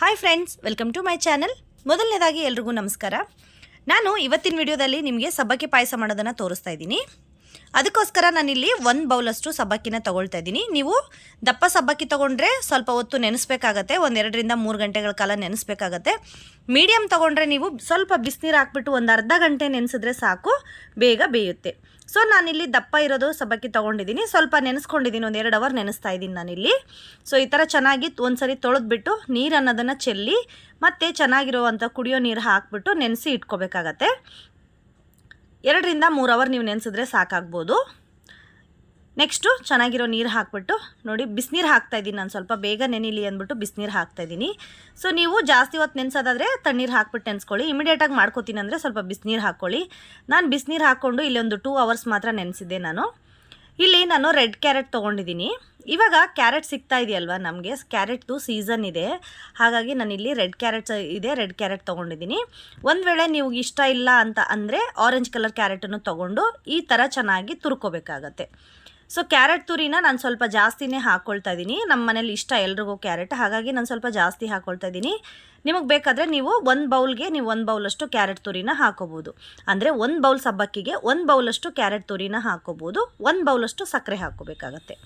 Hi friends welcome to my channel ಮೊದಲನೇದಾಗಿ ಎಲ್ರಿಗೂ ನಮಸ್ಕಾರ. ನಾನು ಇವತ್ತಿನ ವಿಡಿಯೋದಲ್ಲಿ ನಿಮಗೆ ಸಬ್ಬಕ್ಕಿ ಪಾಯಸ ಮಾಡೋದನ್ನು ತೋರಿಸ್ತಾ ಇದ್ದೀನಿ. ಅದಕ್ಕೋಸ್ಕರ ನಾನಿಲ್ಲಿ ಒಂದು ಬೌಲಷ್ಟು ಸಬ್ಬಕ್ಕಿನ ತೊಗೊಳ್ತಾ ಇದ್ದೀನಿ. ನೀವು ದಪ್ಪ ಸಬ್ಬಕ್ಕಿ ತೊಗೊಂಡ್ರೆ ಸ್ವಲ್ಪ ಹೊತ್ತು ನೆನೆಸ್ಬೇಕಾಗತ್ತೆ ಒಂದೆರಡರಿಂದ ಮೂರು ಗಂಟೆಗಳ ಕಾಲ ನೆನೆಸ್ಬೇಕಾಗತ್ತೆ. ಮೀಡಿಯಮ್ ತೊಗೊಂಡ್ರೆ ನೀವು ಸ್ವಲ್ಪ ಬಿಸಿನೀರು ಹಾಕ್ಬಿಟ್ಟು ಒಂದು ಅರ್ಧ ಗಂಟೆ ನೆನೆಸಿದ್ರೆ ಸಾಕು, ಬೇಗ ಬೇಯುತ್ತೆ. ಸೊ ನಾನಿಲ್ಲಿ ದಪ್ಪ ಇರೋದು ಸಬ್ಬಕ್ಕಿ ತೊಗೊಂಡಿದ್ದೀನಿ. ಸ್ವಲ್ಪ ನೆನೆಸ್ಕೊಂಡಿದ್ದೀನಿ. ಒಂದು ಎರಡು ಅವರ್ ನೆನೆಸ್ತಾ ಇದ್ದೀನಿ ನಾನಿಲ್ಲಿ. ಸೊ ಈ ಥರ ಚೆನ್ನಾಗಿ ಒಂದ್ಸರಿ ತೊಳೆದ್ಬಿಟ್ಟು ನೀರು ಅನ್ನೋದನ್ನು ಚೆಲ್ಲಿ ಮತ್ತು ಚೆನ್ನಾಗಿರುವಂಥ ಕುಡಿಯೋ ನೀರು ಹಾಕ್ಬಿಟ್ಟು ನೆನೆಸಿ ಇಟ್ಕೋಬೇಕಾಗತ್ತೆ. ಎರಡರಿಂದ ಮೂರು ಅವರ್ ನೀವು ನೆನೆಸಿದ್ರೆ ಸಾಕಾಗ್ಬೋದು. ನೆಕ್ಸ್ಟು ಚೆನ್ನಾಗಿರೋ ನೀರು ಹಾಕ್ಬಿಟ್ಟು ನೋಡಿ ಬಿಸಿನೀರು ಹಾಕ್ತಾಯಿದ್ದೀನಿ ನಾನು ಸ್ವಲ್ಪ ಬೇಗ ನೆನಿಲಿ ಅಂದ್ಬಿಟ್ಟು ಬಿಸಿನೀರು ಹಾಕ್ತಾಯಿದ್ದೀನಿ ಸೊ ನೀವು ಜಾಸ್ತಿ ಹೊತ್ತು ನೆನೆಸೋದಾದರೆ ತಣ್ಣೀರು ಹಾಕ್ಬಿಟ್ಟು ನೆನೆಸ್ಕೊಳ್ಳಿ. ಇಮಿಡಿಯೇಟಾಗಿ ಮಾಡ್ಕೋತೀನಿ ಅಂದರೆ ಸ್ವಲ್ಪ ಬಿಸಿನೀರು ಹಾಕ್ಕೊಳ್ಳಿ. ನಾನು ಬಿಸಿನೀರು ಹಾಕ್ಕೊಂಡು ಇಲ್ಲಿ ಒಂದು ಟೂ ಅವರ್ಸ್ ಮಾತ್ರ ನೆನೆಸಿದ್ದೆ ನಾನು. ಇಲ್ಲಿ ನಾನು ರೆಡ್ ಕ್ಯಾರೆಟ್ ತೊಗೊಂಡಿದ್ದೀನಿ. ಇವಾಗ ಕ್ಯಾರೆಟ್ ಸಿಗ್ತಾ ಇದೆಯಲ್ವಾ ನಮಗೆ? ಕ್ಯಾರೆಟ್ದು ಸೀಸನ್ ಇದೆ. ಹಾಗಾಗಿ ನಾನಿಲ್ಲಿ ರೆಡ್ ಕ್ಯಾರೆಟ್ ಇದೆ, ರೆಡ್ ಕ್ಯಾರೆಟ್ ತೊಗೊಂಡಿದ್ದೀನಿ. ಒಂದು ವೇಳೆ ನೀವು ಇಷ್ಟ ಇಲ್ಲ ಅಂತ ಅಂದರೆ ಆರೆಂಜ್ ಕಲರ್ ಕ್ಯಾರೆಟನ್ನು ತೊಗೊಂಡು ಈ ಥರ ಚೆನ್ನಾಗಿ ತುರ್ಕೋಬೇಕಾಗತ್ತೆ. ಸೊ ಕ್ಯಾರೆಟ್ ತುರಿನ ನಾನು ಸ್ವಲ್ಪ ಜಾಸ್ತಿನೇ ಹಾಕ್ಕೊಳ್ತಾ ಇದ್ದೀನಿ ನಮ್ಮ ಮನೇಲಿ ಇಷ್ಟ ಎಲ್ರಿಗೂ ಕ್ಯಾರೆಟ್ ಹಾಗಾಗಿ ನಾನು ಸ್ವಲ್ಪ ಜಾಸ್ತಿ ಹಾಕ್ಕೊಳ್ತಾ ಇದ್ದೀನಿ ನಿಮಗೆ ಬೇಕಾದರೆ ನೀವು ಒಂದು ಬೌಲ್ಗೆ ನೀವು ಒಂದು ಬೌಲಷ್ಟು ಕ್ಯಾರೆಟ್ ತುರಿನ ಹಾಕೋಬೋದು. ಅಂದರೆ ಒಂದು ಬೌಲ್ ಸಬ್ಬಕ್ಕಿಗೆ ಒಂದು ಬೌಲಷ್ಟು ಕ್ಯಾರೆಟ್ ತುರಿನ ಹಾಕೋಬೋದು. ಒಂದು ಬೌಲಷ್ಟು ಸಕ್ಕರೆ ಹಾಕೋಬೇಕಾಗತ್ತೆ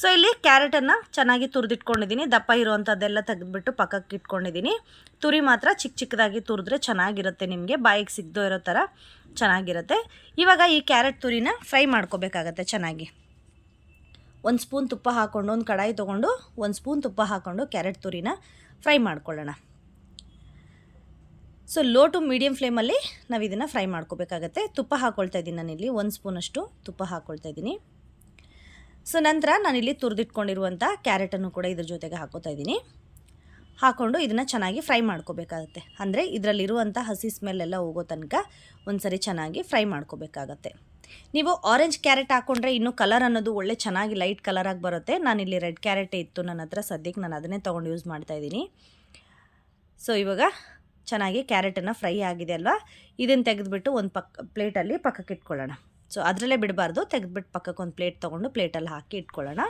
ಸೊ ಇಲ್ಲಿ ಕ್ಯಾರೆಟನ್ನು ಚೆನ್ನಾಗಿ ತುರಿದಿಟ್ಕೊಂಡಿದ್ದೀನಿ ದಪ್ಪ ಇರುವಂಥದ್ದೆಲ್ಲ ತೆಗೆದುಬಿಟ್ಟು ಪಕ್ಕಕ್ಕೆ ಇಟ್ಕೊಂಡಿದ್ದೀನಿ ತುರಿ ಮಾತ್ರ ಚಿಕ್ಕ ಚಿಕ್ಕದಾಗಿ ತುರಿದ್ರೆ ಚೆನ್ನಾಗಿರುತ್ತೆ ನಿಮಗೆ. ಬಾಯಿಗೆ ಸಿಗದೋ ಇರೋ ಥರ. ಚೆನ್ನಾಗಿರುತ್ತೆ. ಇವಾಗ ಈ ಕ್ಯಾರೆಟ್ ತುರಿನ ಫ್ರೈ ಮಾಡ್ಕೋಬೇಕಾಗತ್ತೆ ಚೆನ್ನಾಗಿ. ಒಂದು ಸ್ಪೂನ್ ತುಪ್ಪ ಹಾಕ್ಕೊಂಡು ಒಂದು ಕಡಾಯಿ ತೊಗೊಂಡು ಒಂದು ಸ್ಪೂನ್ ತುಪ್ಪ ಹಾಕ್ಕೊಂಡು ಕ್ಯಾರೆಟ್ ತುರಿನ ಫ್ರೈ ಮಾಡ್ಕೊಳ್ಳೋಣ. ಸೊ, ಲೋ ಟು ಮೀಡಿಯಮ್ ಫ್ಲೇಮಲ್ಲಿ ನಾವು ಇದನ್ನು ಫ್ರೈ ಮಾಡ್ಕೋಬೇಕಾಗತ್ತೆ. ತುಪ್ಪ ಹಾಕ್ಕೊಳ್ತಾ ಇದ್ದೀನಿ ನಾನಿಲ್ಲಿ ಒಂದು ಸ್ಪೂನಷ್ಟು ತುಪ್ಪ ಹಾಕ್ಕೊಳ್ತಾ ಇದ್ದೀನಿ ಸೊ, ನಂತರ ನಾನಿಲ್ಲಿ ತುರಿದಿಟ್ಕೊಂಡಿರುವಂಥ ಕ್ಯಾರೆಟನ್ನು ಕೂಡ ಇದ್ರ ಜೊತೆಗೆ ಹಾಕೋತಾ ಇದ್ದೀನಿ ಹಾಕ್ಕೊಂಡು ಇದನ್ನು ಚೆನ್ನಾಗಿ ಫ್ರೈ ಮಾಡ್ಕೋಬೇಕಾಗತ್ತೆ. ಅಂದರೆ ಇದರಲ್ಲಿರುವಂಥ ಹಸಿ ಸ್ಮೆಲ್ಲೆಲ್ಲ ಹೋಗೋ ತನಕ ಒಂದ್ಸರಿ ಚೆನ್ನಾಗಿ ಫ್ರೈ ಮಾಡ್ಕೋಬೇಕಾಗತ್ತೆ. ನೀವು ಆರೆಂಜ್ ಕ್ಯಾರೆಟ್ ಹಾಕ್ಕೊಂಡ್ರೆ ಇನ್ನೂ ಕಲರ್ ಅನ್ನೋದು ಒಳ್ಳೆ ಚೆನ್ನಾಗಿ ಲೈಟ್ ಕಲರಾಗಿ ಬರುತ್ತೆ. ನಾನಿಲ್ಲಿ ರೆಡ್ ಕ್ಯಾರೆಟ್ ಇತ್ತು ನನ್ನ ಹತ್ರ, ಸದ್ಯಕ್ಕೆ ನಾನು ಅದನ್ನೇ ತೊಗೊಂಡು ಯೂಸ್ ಮಾಡ್ತಾಯಿದ್ದೀನಿ ಸೊ ಇವಾಗ ಚೆನ್ನಾಗಿ ಕ್ಯಾರೆಟನ್ನು ಫ್ರೈ ಆಗಿದೆ ಅಲ್ವಾ? ಇದನ್ನು ತೆಗೆದುಬಿಟ್ಟು ಒಂದು ಪಕ್ಕ ಪ್ಲೇಟಲ್ಲಿ ಪಕ್ಕಕ್ಕೆ ಇಟ್ಕೊಳ್ಳೋಣ. ಸೊ ಅದರಲ್ಲೇ ಬಿಡಬಾರ್ದು. ತೆಗೆದುಬಿಟ್ಟು ಪಕ್ಕಕ್ಕೆ ಒಂದು ಪ್ಲೇಟ್ ತೊಗೊಂಡು ಪ್ಲೇಟಲ್ಲಿ ಹಾಕಿ ಇಟ್ಕೊಳ್ಳೋಣ.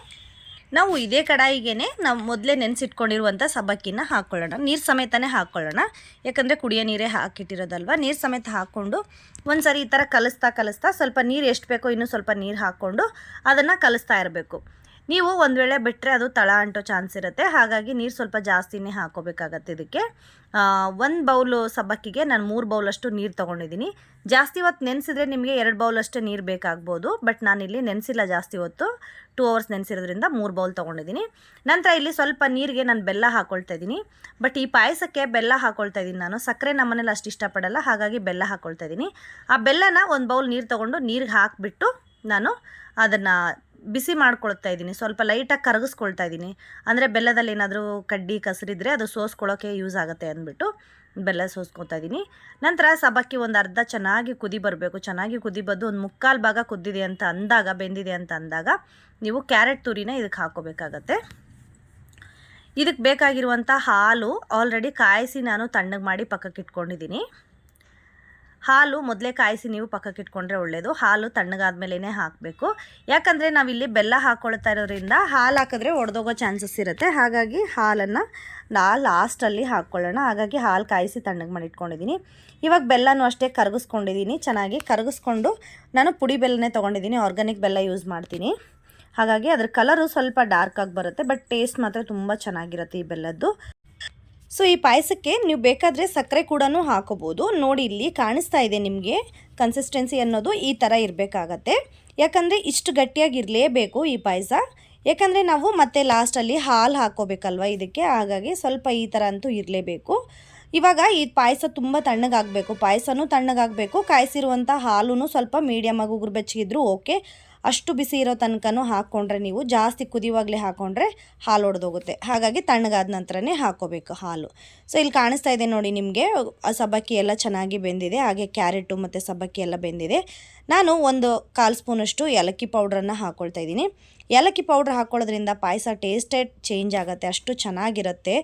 ನಾವು ಇದೇ ಕಡಾಯಿಗೆ ನಾವು ಮೊದಲೇ ನೆನೆಸಿಟ್ಕೊಂಡಿರುವಂಥ ಸಬ್ಬಕ್ಕಿನ ಹಾಕ್ಕೊಳ್ಳೋಣ ನೀರು ಸಮೇತನೇ ಹಾಕ್ಕೊಳ್ಳೋಣ ಯಾಕಂದರೆ ಕುಡಿಯೋ ನೀರೇ ಹಾಕಿಟ್ಟಿರೋದಲ್ವ? ನೀರು ಸಮೇತ ಹಾಕ್ಕೊಂಡು ಒಂದು ಸರಿ ಈ ಥರ ಕಲಿಸ್ತಾ ಕಲಿಸ್ತಾ ಸ್ವಲ್ಪ ನೀರು ಎಷ್ಟು ಬೇಕೋ ಇನ್ನೂ ಸ್ವಲ್ಪ ನೀರು ಹಾಕ್ಕೊಂಡು ಅದನ್ನು ಕಲಿಸ್ತಾ ಇರಬೇಕು. ನೀವು ಒಂದು ವೇಳೆ ಬಿಟ್ಟರೆ ಅದು ತಳ ಅಂಟೋ ಚಾನ್ಸ್ ಇರುತ್ತೆ. ಹಾಗಾಗಿ ನೀರು ಸ್ವಲ್ಪ ಜಾಸ್ತಿನೇ ಹಾಕೋಬೇಕಾಗತ್ತೆ ಇದಕ್ಕೆ. ಒಂದು ಬೌಲು ಸಬ್ಬಕ್ಕಿಗೆ ನಾನು ಮೂರು ಬೌಲಷ್ಟು ನೀರು ತೊಗೊಂಡಿದ್ದೀನಿ ಜಾಸ್ತಿ ಹೊತ್ತು ನೆನೆಸಿದ್ರೆ ನಿಮಗೆ ಎರಡು ಬೌಲಷ್ಟೇ ನೀರು ಬೇಕಾಗ್ಬೋದು. ಬಟ್ ನಾನಿಲ್ಲಿ ನೆನೆಸಿಲ್ಲ ಜಾಸ್ತಿ ಹೊತ್ತು. ಟೂ ಅವರ್ಸ್ ನೆನೆಸಿರೋದ್ರಿಂದ ಮೂರು ಬೌಲ್ ತೊಗೊಂಡಿದ್ದೀನಿ ನಂತರ ಇಲ್ಲಿ ಸ್ವಲ್ಪ ನೀರಿಗೆ ನಾನು ಬೆಲ್ಲ ಹಾಕ್ಕೊಳ್ತಾ ಇದ್ದೀನಿ ಬಟ್ ಈ ಪಾಯಸಕ್ಕೆ ಬೆಲ್ಲ ಹಾಕ್ಕೊಳ್ತಾ ಇದ್ದೀನಿ ನಾನು. ಸಕ್ಕರೆ ನಮ್ಮನೇಲಿ ಅಷ್ಟು ಇಷ್ಟಪಡಲ್ಲ. ಹಾಗಾಗಿ ಬೆಲ್ಲ ಹಾಕ್ಕೊಳ್ತಾ ಇದ್ದೀನಿ ಆ ಬೆಲ್ಲನ ಒಂದು ಬೌಲ್ ನೀರು ತೊಗೊಂಡು ನೀರಿಗೆ ಹಾಕಿಬಿಟ್ಟು ನಾನು ಅದನ್ನು ಬಿಸಿ ಮಾಡ್ಕೊಳ್ತಾ ಇದ್ದೀನಿ. ಸ್ವಲ್ಪ ಲೈಟಾಗಿ ಕರಗಿಸ್ಕೊಳ್ತಾ ಇದ್ದೀನಿ. ಅಂದರೆ ಬೆಲ್ಲದಲ್ಲಿ ಏನಾದರೂ ಕಡ್ಡಿ ಕಸರಿದ್ರೆ ಅದು ಸೋಸ್ಕೊಳ್ಳೋಕೆ ಯೂಸ್ ಆಗುತ್ತೆ ಅಂದ್ಬಿಟ್ಟು ಬೆಲ್ಲ ಸೋಸ್ಕೊತಾ ಇದ್ದೀನಿ. ನಂತರ ಸಬ್ಬಕ್ಕಿ ಒಂದು ಅರ್ಧ ಚೆನ್ನಾಗಿ ಕುದಿ ಬರಬೇಕು. ಚೆನ್ನಾಗಿ ಕುದಿ ಬಂದು ಒಂದು ಮುಕ್ಕಾಲು ಭಾಗ ಕುದ್ದಿದೆ ಅಂತ ಅಂದಾಗ, ಬೆಂದಿದೆ ಅಂತ ಅಂದಾಗ ನೀವು ಕ್ಯಾರೆಟ್ ತುರಿನ ಇದಕ್ಕೆ ಹಾಕೋಬೇಕಾಗತ್ತೆ. ಇದಕ್ಕೆ ಬೇಕಾಗಿರುವಂಥ ಹಾಲು ಆಲ್ರೆಡಿ ಕಾಯಿಸಿ ನಾನು ತಣ್ಣಗೆ ಮಾಡಿ ಪಕ್ಕಕ್ಕೆ ಇಟ್ಕೊಂಡಿದ್ದೀನಿ. ಹಾಲು ಮೊದಲೇ ಕಾಯಿಸಿ ನೀವು ಪಕ್ಕಕ್ಕೆ ಇಟ್ಕೊಂಡ್ರೆ ಒಳ್ಳೆಯದು ಹಾಲು ತಣ್ಣಗಾದ್ಮೇಲೆ ಹಾಕಬೇಕು. ಯಾಕಂದರೆ ನಾವಿಲ್ಲಿ ಬೆಲ್ಲ ಹಾಕ್ಕೊಳ್ತಾ ಇರೋದ್ರಿಂದ ಹಾಲು ಹಾಕಿದ್ರೆ ಒಡೆದೋಗೋ ಚಾನ್ಸಸ್ ಇರುತ್ತೆ. ಹಾಗಾಗಿ ಹಾಲನ್ನು ನಾ ಲಾಸ್ಟಲ್ಲಿ ಹಾಕ್ಕೊಳ್ಳೋಣ. ಹಾಗಾಗಿ ಹಾಲು ಕಾಯಿಸಿ ತಣ್ಣಗೆ ಮಾಡಿ ಇಟ್ಕೊಂಡಿದ್ದೀನಿ ಇವಾಗ ಬೆಲ್ಲನೂ ಅಷ್ಟೇ ಕರಗಿಸ್ಕೊಂಡಿದ್ದೀನಿ ಚೆನ್ನಾಗಿ ಕರಗಿಸ್ಕೊಂಡು ನಾನು ಪುಡಿ ಬೆಲ್ಲನೇ ತೊಗೊಂಡಿದ್ದೀನಿ ಆರ್ಗ್ಯಾನಿಕ್ ಬೆಲ್ಲ ಯೂಸ್ ಮಾಡ್ತೀನಿ. ಹಾಗಾಗಿ ಅದ್ರ ಕಲರು ಸ್ವಲ್ಪ ಡಾರ್ಕಾಗಿ ಬರುತ್ತೆ. ಬಟ್ ಟೇಸ್ಟ್ ಮಾತ್ರ ತುಂಬ ಚೆನ್ನಾಗಿರುತ್ತೆ ಈ ಬೆಲ್ಲದ್ದು. ಸೊ ಈ ಪಾಯಸಕ್ಕೆ ನೀವು ಬೇಕಾದರೆ ಸಕ್ಕರೆ ಕೂಡ ಹಾಕೋಬೋದು. ನೋಡಿ, ಇಲ್ಲಿ ಕಾಣಿಸ್ತಾ ಇದೆ ನಿಮಗೆ ಕನ್ಸಿಸ್ಟೆನ್ಸಿ ಅನ್ನೋದು ಈ ಥರ ಇರಬೇಕಾಗತ್ತೆ. ಯಾಕಂದರೆ ಇಷ್ಟು ಗಟ್ಟಿಯಾಗಿರಲೇಬೇಕು ಈ ಪಾಯಸ. ಯಾಕಂದರೆ ನಾವು ಮತ್ತೆ ಲಾಸ್ಟಲ್ಲಿ ಹಾಲು ಹಾಕೋಬೇಕಲ್ವ ಇದಕ್ಕೆ? ಹಾಗಾಗಿ ಸ್ವಲ್ಪ ಈ ಥರ ಅಂತೂ ಇರಲೇಬೇಕು. ಇವಾಗ ಈ ಪಾಯಸ ತುಂಬ ತಣ್ಣಗಾಗಬೇಕು. ಪಾಯಸನೂ ತಣ್ಣಗಾಗಬೇಕು. ಕಾಯಿಸಿರುವಂಥ ಹಾಲು ಸ್ವಲ್ಪ ಮೀಡಿಯಮ್ ಆಗಿ ಉಗುರು ಬೆಚ್ಚಗಿದ್ರು ಓಕೆ ಅಷ್ಟು ಬಿಸಿ ಇರೋ ತನಕನೂ ಹಾಕ್ಕೊಂಡ್ರೆ ನೀವು ಜಾಸ್ತಿ ಕುದಿಯುವಾಗಲೇ ಹಾಕ್ಕೊಂಡ್ರೆ ಹಾಲು ಒಡೆದೋಗುತ್ತೆ. ಹಾಗಾಗಿ ತಣ್ಣಗಾದ ನಂತರನೇ ಹಾಕೋಬೇಕು ಹಾಲು. ಸೊ ಇಲ್ಲಿ ಕಾಣಿಸ್ತಾ ಇದೆ ನೋಡಿ ನಿಮಗೆ, ಸಬ್ಬಕ್ಕಿ ಎಲ್ಲ ಚೆನ್ನಾಗಿ ಬೆಂದಿದೆ, ಹಾಗೆ ಕ್ಯಾರೆಟು ಮತ್ತು ಸಬ್ಬಕ್ಕಿ ಎಲ್ಲ ಬೆಂದಿದೆ. ನಾನು ಒಂದು ಕಾಲು ಸ್ಪೂನಷ್ಟು ಏಲಕ್ಕಿ ಪೌಡ್ರನ್ನು ಹಾಕ್ಕೊಳ್ತಾ ಇದ್ದೀನಿ. ಏಲಕ್ಕಿ ಪೌಡ್ರ್ ಹಾಕ್ಕೊಳ್ಳೋದ್ರಿಂದ ಪಾಯಸ ಟೇಸ್ಟೇ ಚೇಂಜ್ ಆಗುತ್ತೆ, ಅಷ್ಟು ಚೆನ್ನಾಗಿರುತ್ತೆ.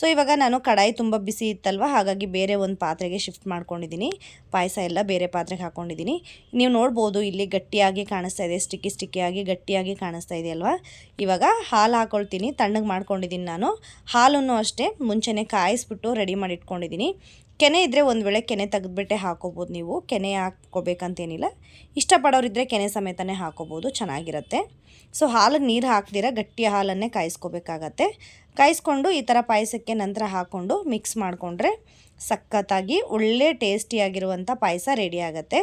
ಸೊ ಇವಾಗ ನಾನು ಕಡಾಯಿ ತುಂಬ ಬಿಸಿ ಇತ್ತಲ್ವ, ಹಾಗಾಗಿ ಬೇರೆ ಒಂದು ಪಾತ್ರೆಗೆ ಶಿಫ್ಟ್ ಮಾಡ್ಕೊಂಡಿದ್ದೀನಿ ಪಾಯಸ ಎಲ್ಲ ಬೇರೆ ಪಾತ್ರೆಗೆ ಹಾಕ್ಕೊಂಡಿದ್ದೀನಿ ನೀವು ನೋಡ್ಬೋದು, ಇಲ್ಲಿ ಗಟ್ಟಿಯಾಗಿ ಕಾಣಿಸ್ತಾ ಇದೆ ಸ್ಟಿಕ್ಕಿ ಸ್ಟಿಕ್ಕಿಯಾಗಿ ಗಟ್ಟಿಯಾಗಿ ಕಾಣಿಸ್ತಾ ಇದೆ ಅಲ್ವಾ? ಇವಾಗ ಹಾಲು ಹಾಕ್ಕೊಳ್ತೀನಿ ತಣ್ಣಗೆ ಮಾಡ್ಕೊಂಡಿದ್ದೀನಿ ನಾನು. ಹಾಲನ್ನು ಅಷ್ಟೇ ಮುಂಚೆನೇ ಕಾಯಿಸ್ಬಿಟ್ಟು ರೆಡಿ ಮಾಡಿ ಇಟ್ಕೊಂಡಿದ್ದೀನಿ ಕೆನೆ ಇದ್ದರೆ ಒಂದು ವೇಳೆ ಕೆನೆ ತೆಗೆದ್ಬಿಟ್ಟೆ ಹಾಕೋಬೋದು ನೀವು. ಕೆನೆ ಹಾಕ್ಕೋಬೇಕಂತೇನಿಲ್ಲ. ಇಷ್ಟಪಡೋರಿದ್ದರೆ ಕೆನೆ ಸಮೇತನೇ ಹಾಕೋಬೋದು, ಚೆನ್ನಾಗಿರುತ್ತೆ. ಸೊ ಹಾಲು ನೀರು ಹಾಕ್ದಿರ ಗಟ್ಟಿ ಹಾಲನ್ನೇ ಕಾಯಿಸ್ಕೋಬೇಕಾಗತ್ತೆ. ಕಾಯಿಸ್ಕೊಂಡು ಈ ಥರ ಪಾಯಸಕ್ಕೆ ನಂತರ ಹಾಕ್ಕೊಂಡು ಮಿಕ್ಸ್ ಮಾಡಿಕೊಂಡ್ರೆ ಸಖತ್ತಾಗಿ, ಒಳ್ಳೆ ಟೇಸ್ಟಿಯಾಗಿರುವಂಥ ಪಾಯಸ ರೆಡಿ ಆಗುತ್ತೆ.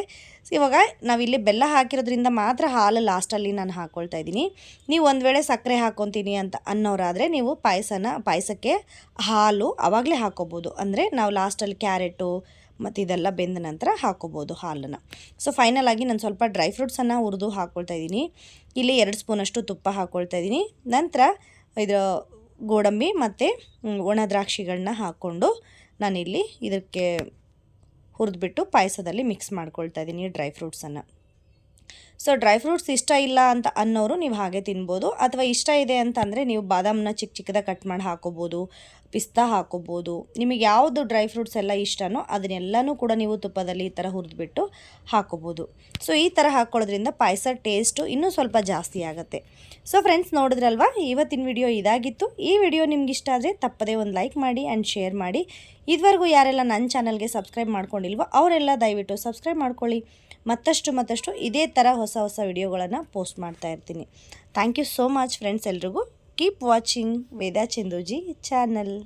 ಇವಾಗ ನಾವಿಲ್ಲಿ ಬೆಲ್ಲ ಹಾಕಿರೋದ್ರಿಂದ ಮಾತ್ರ ಹಾಲು ಲಾಸ್ಟಲ್ಲಿ ನಾನು ಹಾಕ್ಕೊಳ್ತಾ ಇದ್ದೀನಿ. ನೀವು ಒಂದು ವೇಳೆ ಸಕ್ಕರೆ ಹಾಕ್ಕೊತೀನಿ ಅಂತ ಅನ್ನೋರಾದರೆ ನೀವು ಪಾಯಸನ, ಪಾಯಸಕ್ಕೆ ಹಾಲು ಆವಾಗಲೇ ಹಾಕ್ಕೋಬೋದು ಅಂದರೆ ನಾವು ಲಾಸ್ಟಲ್ಲಿ ಕ್ಯಾರೆಟು ಮತ್ತು ಇದೆಲ್ಲ ಬೆಂದ ನಂತರ ಹಾಕೋಬೋದು ಹಾಲನ್ನು. ಸೊ ಫೈನಲ್ ಆಗಿ ನಾನು ಸ್ವಲ್ಪ ಡ್ರೈ ಫ್ರೂಟ್ಸನ್ನು ಹುರಿದು ಹಾಕ್ಕೊಳ್ತಾ ಇದ್ದೀನಿ. ಇಲ್ಲಿ ಎರಡು ಸ್ಪೂನಷ್ಟು ತುಪ್ಪ ಹಾಕ್ಕೊಳ್ತಾ ಇದ್ದೀನಿ. ನಂತರ ಇದರ ಗೋಡಂಬಿ ಮತ್ತು ಒಣ ದ್ರಾಕ್ಷಿಗಳನ್ನ ಹಾಕ್ಕೊಂಡು ನಾನಿಲ್ಲಿ ಇದಕ್ಕೆ ಹುರಿದ್ಬಿಟ್ಟು ಪಾಯಸದಲ್ಲಿ ಮಿಕ್ಸ್ ಮಾಡ್ಕೊಳ್ತಾ ಇದ್ದೀನಿ ಡ್ರೈ ಫ್ರೂಟ್ಸನ್ನು ಸೊ ಡ್ರೈ ಫ್ರೂಟ್ಸ್ ಇಷ್ಟ ಇಲ್ಲ ಅಂತ ಅನ್ನೋರು ನೀವು ಹಾಗೆ ತಿನ್ಬೋದು. ಅಥವಾ ಇಷ್ಟ ಇದೆ ಅಂತಂದರೆ ನೀವು ಬಾದಾಮನ್ನ ಚಿಕ್ಕ ಚಿಕ್ಕದಾಗಿ ಕಟ್ ಮಾಡಿ ಹಾಕೋಬೋದು, ಪಿಸ್ತಾ ಹಾಕೋಬೋದು. ನಿಮಗೆ ಯಾವುದು ಡ್ರೈ ಫ್ರೂಟ್ಸ್ ಎಲ್ಲ ಇಷ್ಟನೋ ಅದನ್ನೆಲ್ಲನೂ ಕೂಡ ನೀವು ತುಪ್ಪದಲ್ಲಿ ಈ ಥರ ಹುರಿದ್ಬಿಟ್ಟು ಹಾಕೋಬೋದು. ಸೊ ಈ ಥರ ಹಾಕ್ಕೊಳ್ಳೋದ್ರಿಂದ ಪಾಯಸ ಟೇಸ್ಟು ಇನ್ನೂ ಸ್ವಲ್ಪ ಜಾಸ್ತಿ ಆಗುತ್ತೆ. ಸೊ ಫ್ರೆಂಡ್ಸ್ ನೋಡಿದ್ರಲ್ವಾ? ಇವತ್ತಿನ ವಿಡಿಯೋ ಇದಾಗಿತ್ತು. ಈ ವಿಡಿಯೋ ನಿಮ್ಗೆ ಇಷ್ಟ ಆದರೆ ತಪ್ಪದೇ ಒಂದು ಲೈಕ್ ಮಾಡಿ ಆ್ಯಂಡ್ ಶೇರ್ ಮಾಡಿ. ಇದುವರೆಗೂ ಯಾರೆಲ್ಲ ನನ್ನ ಚಾನಲ್ಗೆ ಸಬ್ಸ್ಕ್ರೈಬ್ ಮಾಡ್ಕೊಂಡಿಲ್ವೋ ಅವರೆಲ್ಲ ದಯವಿಟ್ಟು ಸಬ್ಸ್ಕ್ರೈಬ್ ಮಾಡ್ಕೊಳ್ಳಿ. ಮತ್ತಷ್ಟು ಮತ್ತಷ್ಟು ಇದೇ ಥರ ಹೊಸ ಹೊಸ ವಿಡಿಯೋಗಳನ್ನು ಪೋಸ್ಟ್ ಮಾಡ್ತಾ ಇರ್ತೀನಿ. Thank you so much friends ಎಲ್ರಿಗೂ. Keep watching Veda Chanduji channel